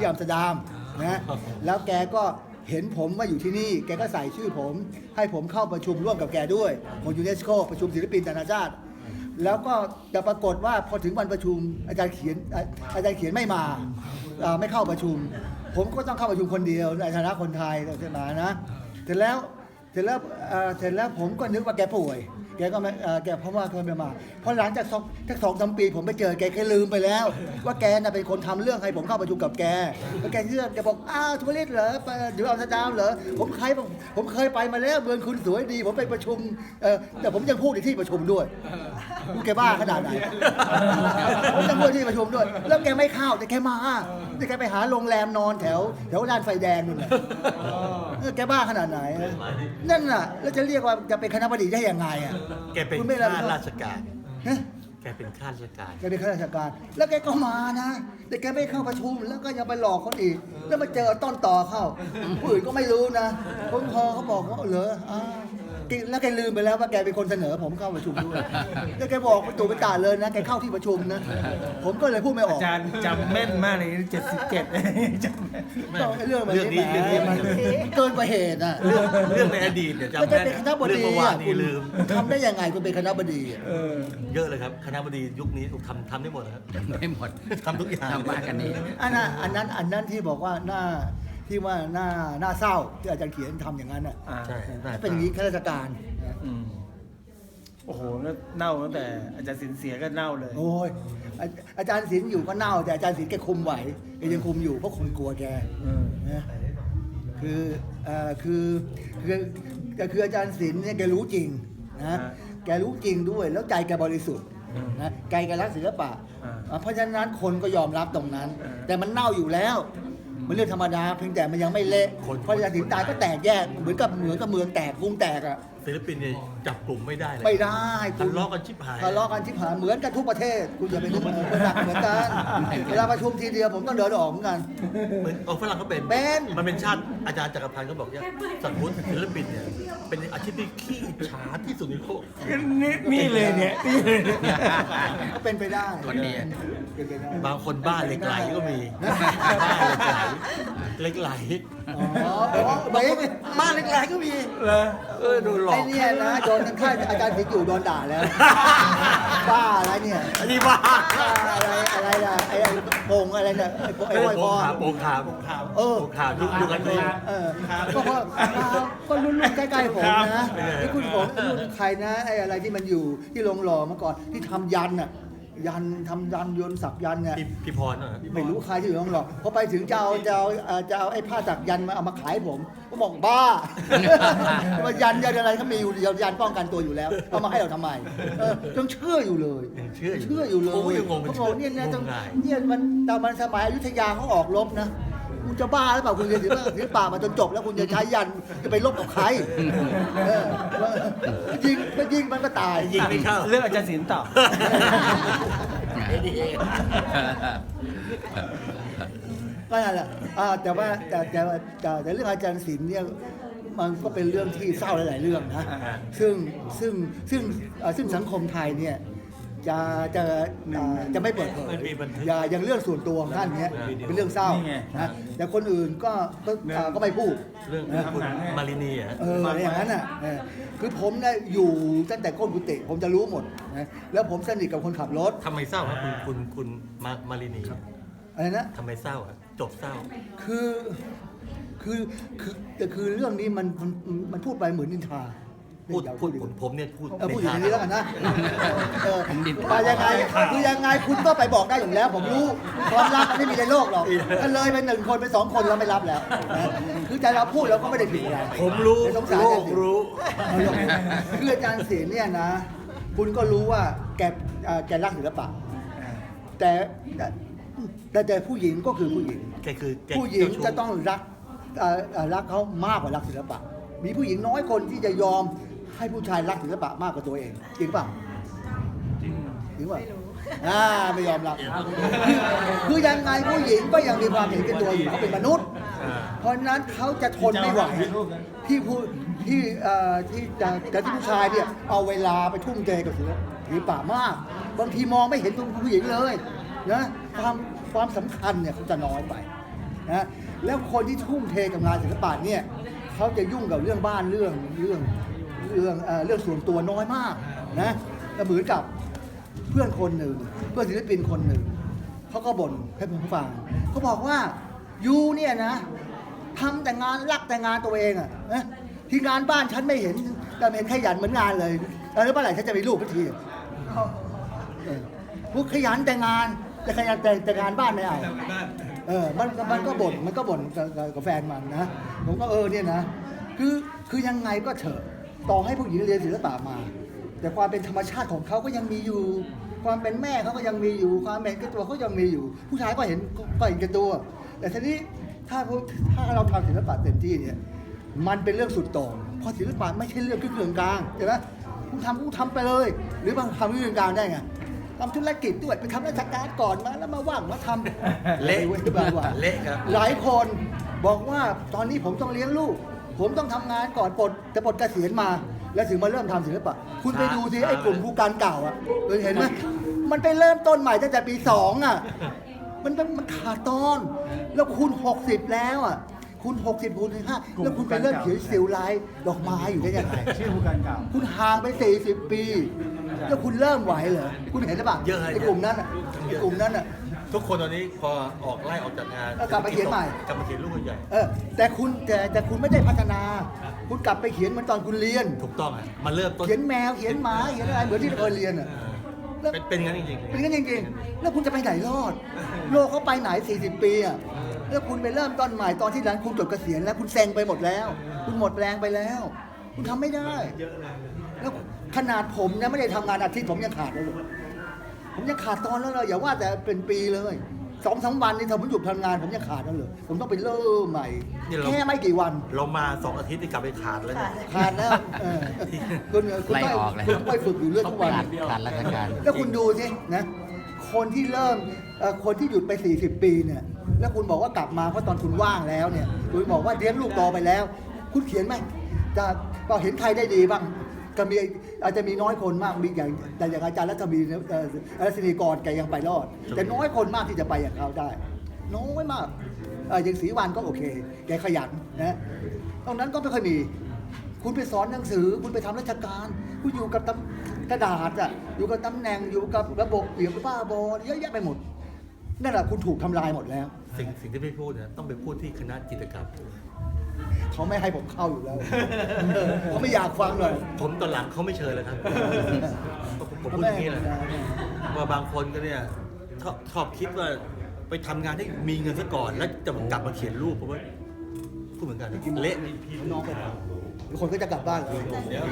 ที่อัมสเตอร์ดัมนะแล้วแกก็เห็นผมว่าอยู่ที่นี่ แกก็ใส่ชื่อผม ให้ผมเข้าประชุมร่วมกับแกด้วยของยูเนสโกประชุมศิลปินนานาชาติ แล้วก็จะปรากฏว่าพอถึงวันประชุมอาจารย์เขียนอาจารย์เขียนไม่มาไม่เข้าประชุม ผมก็ต้องเข้าประชุมคนเดียวในฐานะคนไทยใช่ไหมนะเสร็จแล้วเสร็จแล้วเสร็จแล้วผมก็นึกว่าแกป่วย แกก็ไม่เอ่อแกเพราะว่าเคยไม่มาเพอหลังจากสองจากสองสามปีผมไปเจอแกแกลืมไปแล้ว ว่าแกน่ะเป็นคนทำเรื่องให้ผมเข้าประชุมกับแกแล้วแกเชื่อแกบอกอ้าวทัวริสเหรอไปเดี๋ยวเอาสตามเหรอผมเคยผมเคยไปมาแล้วเมืองคุณสวยดี ผมไปประชุมเออแต่ผมยังพูดในที่ประชุมด้วยแกบ้าขนาดไหนผมจะพูดที่ประชุมด้วย แล้วแกไม่เข้าแต่แกมา แต่แกไปหาโรงแรมนอนแถวแถวลานไฟแดงนู่นน่ะเออแกบ้าขนาดไหน นั่นน่ะ แล้วจะเรียกว่าจะเป็นคณะบดีได้ยังไงอะแกเป็นคุณไม่รับข้าราชการ ฮะแกเป็นข้าราชการ แกเป็นข้าราชการ แล้วแกก็มานะ แต่แกไม่เข้าประชุมแล้วก็ยังไปหลอกคนอีก แล้วมาเจอต้นต่อเข้าผู้อื่นก็ไม่รู้นะผมพอเขาบอกว่าเหรออ้าว แกแล้วแกลืมไปแล้วว่าแกเป็นคนเสนอผมเข้าประชุมด้วยแล้วแกบอกประตูเป็นตาเลยนะแกเข้าที่ประชุมนะ ผมก็เลยพูดไม่ออก อาจารย์จำแม่นมากเลยเจ็ดสิบเจ็ดจำแม่น ก็ไอ้เรื่องมันเรื่องนี้แหมเรื่องนี้ มันมันเกินกว่าเหตุอะเรื่องเรื่องในอดีตเนี่ยก็จำจะได้เป็นคณะบเรื่องดีเมื่อวาอะนคุนี้ณลืมทำได้ยังไงคุณเป็นคณะบดีอะเออ เยอะเลยครับคณะบดียุคนี้ทำทำได้หมดนะครับ ไม่หมดทำทุกอย่าง ทำบ้านกันนี้อันนั้นอันนั้นอันนั้นที่บอกว่าหน้า ที่ว่าหน้าหน้าเศร้าที่อาจารย์เขียนทำอย่างนั้นอะอ่าใช่เป็นอย่างนี้ข้าราชการอืมโอ้โหแล้วเน่าตั้งแต่อาจารย์สินเสียก็เน่าเลยโอ้ยอาอาจารย์ศิลป์อยู่ก็เน่า แต่อาจารย์ศิลป์แกคุมไหวแกยังคุมอยู่เพราะคนกลัวแก เออ นะคือเอ่อคือคือแต่คืออาจารย์ศิลป์เนี่ยแกรู้จริงนะแกรู้จริงด้วยแล้วใจแกบริสุทธิ์นะใจแกรักศิลปะอะเพราะฉะนั้นคนก็ยอมรับตรงนั้นแต่มันเน่าอยู่แล้ว มันเรื่องธรรมดาเพียงแต่มันยังไม่เละเพราะอาจารย์ศิลป์ตายก็แตกแยกเหมือนกับเหมือนกับเมืองแตกกรุงแตกอะ ศิลปินเนี่ยจับกลุ่มไม่ได้เลยไม่ได้ทะเลาะกันชิบหาย ทะเลาะกันชิบหายเหมือนกันทุกประเทศ คุณอย่าไปนึกว่าเออเป็นหลักเหมือนกันเวลาประชุมทีเดียวผมต้องเดินออกเหมือนกัน เหมือนเอาฝรั่งก็เป็นเป็น มันเป็นชาติอาจารย์จักรพันธ์ก็บอกว่าสังคมศิลปินเนี่ยเป็นอาชีพที่ขี้อิจฉาที่สุดในโลกนี่นี่เลยเนี่ยนี่เลยเนี่ย ก็เป็นไปได้คนดีอะเป็นไปได้ บางคนบ้านเหล็กไหลก็มีบ้านเหล็กไหลเหล็กไหล อ๋ออ๋อเบงบ้านเหล็กไหลก็มีเหรอเออโดนหลอไอ้กเนี่ยนะโดนข้างอาจารย์ศิลป์อยู่โดนด่าแล้วบ้าอะไรเนี่ยอันนี้บ้าบ้าอะไรอะไรล่ะไอ้ไอ้โป่งอะไรเนี่ยไอ้โป่งไอ้ห้อยคอโปงขาวโปงขาวเออโปงขาวยุคยุคกันนี้เออก็เพราะก็รุ่นๆใกล้ๆผมนะที่คุณผมรุ่นใครนะไอ้อะไรที่มันอยู่ที่ลงหล่อเมื่อก่อนที่ทำยันน่ะ ยันทำยันยนต์สักยันเนี่ยพี่พี่พรน่ะไม่รู้ใครที่อยู่ลงหล่อพอไปถึงจะเอาจะเอาเอ่อจะเอาไอ้ผ้าสักยันมาเอามาขายผมผมบอกบ้า ว่ายันยันอะไรเขามีอยู่เดียวยันป้องกันตัวอยู่แล้วเอามาให้เราทำไมเออยังเชื่ออยู่เลยยังเชื่ออยู่เชื่ออยู่เลยโอ้ยยังงงเป็นเขาบอกเนี่ยนะงต้องงาย เนี่ยมันตอนมันสมัยอยุธยาเขาออกรบนะ คุณจะบ้าหรือเปล่าคุณเรียนศิลปะศิลปะมาจนจบแล้วคุณจะใช้ยันจะไปลบกับใครเออยิงไม่ยิงมันก็ตาย ยิงไม่เข้าเรื่องอาจารย์สินต่อ ก็นั่นแหละอ่าแต่ว่าแต่แต่ว่าแต่แต่เรื่องอาจารย์ศิลป์เนี่ยมันก็เป็นเรื่องที่เศร้าหลาย ๆ เรื่องนะอ่าซึ่งซึ่งซึ่งเอ่อซึ่งสังคมไทยเนี่ย จะจะอ่าจะไม่เปิดเผยมันมีบันทึกอย่าอย่างเรื่องส่วนตัวของท่านเนี้ยอ่าเป็นเรื่องเศร้านี่ไง นะแต่คนอื่นก็ก็อ่าก็ไม่พูด เรื่องนะคุณมารินีอะ เอออะไรอย่างนั้นอะเออคือผมเนี่ยอยู่ตั้งแต่ก้นกุฏิผมจะรู้หมดนะแล้วผมสนิทกับคนขับรถทำไมเศร้าครับคุณคุณคุณมามารินีอะไรนะ ทำไมเศร้าอะจบเศร้า คือคือคือแต่คือเรื่องนี้มันมันมันพูดไปเหมือนนินทา พูดอย่าพูดดีกผมว่าผมเนี่ยพูดเออพูดอย่างในนี้ทแล้วกันนะเออผมดินมายังไงคือยังไงคุณก็ไปบอกได้อยู่แล้ว ผมรู้ความรักมันไม่มีในโลกหรอกถ้าเลยเป็นหนึ่งคนเป็นสองคนเราไม่รับแล้วนะคือแต่เราพูดเราก็ไม่ได้ผิดอะไรผมรู้ไม่สงสารโลอาจารย์ศิลป์กรู้เอาหรอกคืออาจารย์ศิลป์เนี่ยนะ คุณก็รู้ว่าแกเอ่อแกรักศิลปะแต่แต่แต่ผู้หญิงก็คือผู้หญิงแกคือแกผู้หญิงเาชู้จะต้องรักเอ่อเอ่อรักเขามากกว่ารักศิลปะมีผู้หญิงน้อยคนที่จะยอม ให้ผู้ชายรักศิลปะมากกว่าตัวเอง จริงเปล่าจริงเปล่าอ่าไม่ยอมรับคือคือยังไงผู้หญิงก็ยังมีความเห็นแก่ตัวอยู่เขาเป็นมนุษย์อ่าเพราะฉะนั้นเขาจะทนไม่ไหวที่ผู้ที่เอ่อที่จะจะที่ผู้ชายเนี่ยเอาเวลาไปทุ่มเทกับศิลปศิลปะมาก บางทีมองไม่เห็นตัวผู้หญิงเลยนะความความสำคัญเนี่ยเขาจะน้อยไปนะแล้วคนที่ทุ่มเทกับงานศิลปะเนี่ยเขาจะยุ่งกับเรื่องบ้านเรื่องเรื่อง เรื่องเรื่องส่วนตัวน้อยมากนะก็เหมือนกับเพื่อนคนหนึ่ง เพื่อนศิลปินคนหนึ่งเขาก็บ่นให้ผมฟังเขาบอกว่ายูเนี่ยนะทำแต่งานรักแต่งานตัวเองอะนะที่งานบ้านฉันไม่เห็นแต่เห็นขยันเหมือนงานเลยแล้วเมื่อไหร่ฉันจะมีลูกสักทีพวกขยันแต่งานแต่ขยันแต่แต่งานบ้านไม่เอาเออมันมันก็บ่นมันก็บ่นกับแฟนมันนะผมก็เออเนี่ยนะคือคือยังไงก็เถอะ ต่อให้ผู้หญิงเรียนศิลปะมา แต่ความเป็นธรรมชาติของเขาก็ยังมีอยู่ ความเป็นแม่เขาก็ยังมีอยู่ ความเป็นแก่ตัวเขายังมีอยู่ ผู้ชายก็เห็นก็เห็นแก่ตัว แต่ทีนี้ถ้าพวกถ้าเราทำศิลปะเต็มที่เนี่ยมันเป็นเรื่องสุดโต่งเพราะศิลปะไม่ใช่เรื่องครึ่งกลางใช่ไหมคุณทำคุณทำไปเลย หรือบางทำครึ่งกลางได้ไงทำธุรกิจด้วยไปทำราชการก่อนมาแล้วมาว่างมาทำเละว้ยบ้าว่ะเละครับหลายคนบอกว่าตอนนี้ผมต้องเลี้ยงลูก ผมต้องทำงานก่อนปลดจะปลดเกษียณมา แล้วถึงมาเริ่มทำศิลปะ คุณไปดูสิไอ้กลุ่มผู้การเก่าอะเคยเห็นไหมมันไปเริ่มต้นใหม่ตั้งแต่ปีสองอะ มันเป็นมันขาดตอน แล้วคุณหกสิบแล้วอะ คุณหกสิบคูณห้าแล้วคุณไปเริ่มเขียนสิวลายดอกไม้อยู่ได้ยังไง ชื่อผู้การเก่า คุณห่างไป 40 ปี แล้วคุณเริ่มไหวเหรอ คุณเห็นหรือเปล่าเยอะฮะไอ้กลุ่มนั้นอะไอ้กลุ่มนั้นอะ ทุกคนตอนนี้พอออกไล่ออกจากงานแล้วกลับไปเขียนใหม่ กลับมาเขียนรูปใหญ่ เออแต่คุณแต่แต่คุณไม่ได้พัฒนา คุณกลับไปเขียนเหมือนตอนคุณเรียน ถูกต้องอะมาเริ่มต้นเขียนแมวเขียนหมาเขียนอะไรเหมือนที่เคยเรียนอะเออเป็นเป็นงั้นจริงเป็นงั้นจริงๆ แล้วคุณจะไปไหนรอด โลกเขาไปไหน 40 ปีอะแล้วคุณไปเริ่มต้นใหม่ตอนที่หลังคุณจดเกษียณแล้วคุณเซ็งไปหมดแล้ว คุณหมดแรงไปแล้ว คุณทำไม่ได้ แล้วขนาดผมเนี่ยไม่ได้ทำงานอาทิตย์ผมยังขาดเลยลูก ผมยังขาดตอนแล้วเลยอย่าว่าแต่เป็นปีเลยสองสามวันนี่ถ้าผมหยุดทำงานผมยังขาดแล้วเลยผมต้องไปเริ่มใหม่แค่ไม่กี่วันๆเรามาสองอาทิตย์ที่กลับไปขาดแล้วเนี่ย ขาดแล้วเออคุณคุณไล่ต้องออกเลย คุณต้องไปฝึกอยู่เรื่อยทุกวัน ขาดขาดราชการ แล้วคุณดูสินะคนที่เริ่มเอ่อคนที่หยุดไป 40 ปีเนี่ย แล้วคุณบอกว่ากลับมาเพราะตอนคุณว่างแล้วเนี่ยคุณบอกว่าเลี้ยงลูกโตไปแล้ว คุณเขียนไหมจะก็เห็นใครได้ดีบ้าง ก็มีอาจจะมีน้อยคนมากมีอย่างแต่อย่างอาจารย์รัฐบีเนี่ยเอ่อรัศนีกรแกยังไปรอด แต่น้อยคนมากที่จะไปอย่างเขาได้ น้อยมากเอออย่างศรีวันก็โอเค แกขยันนะตรงนั้นก็ไม่ค่อยมี คุณไปสอนหนังสือ คุณไปทำราชการ คุณอยู่กับตำกระดาษอะอยู่กับตำแหน่งอยู่กับระบบอยู่กับบ้าบอเยอะแยะไปหมดนั่นแหละคุณถูกทำลายหมดแล้ว สิ่งสิ่งที่พี่พูดเนี่ยต้องไปพูดที่คณะจิตรกรรม เขาไม่ให้ผมเข้าอยู่แล้วเออเขาไม่อยากฟังเลยผมตอนหลังเขาไม่เชิญเลยครับ ผมพูดอย่างนี้แหละว่าบางคนก็เนี่ยชอบชอบคิดว่าไปทำงานให้มีเงินซะก่อน แล้วจะกลับมาเขียนรูปเพราะว่าพูดเหมือนกันเละน้องไปคนก็จะกลับบ้านเลย เดี๋ยว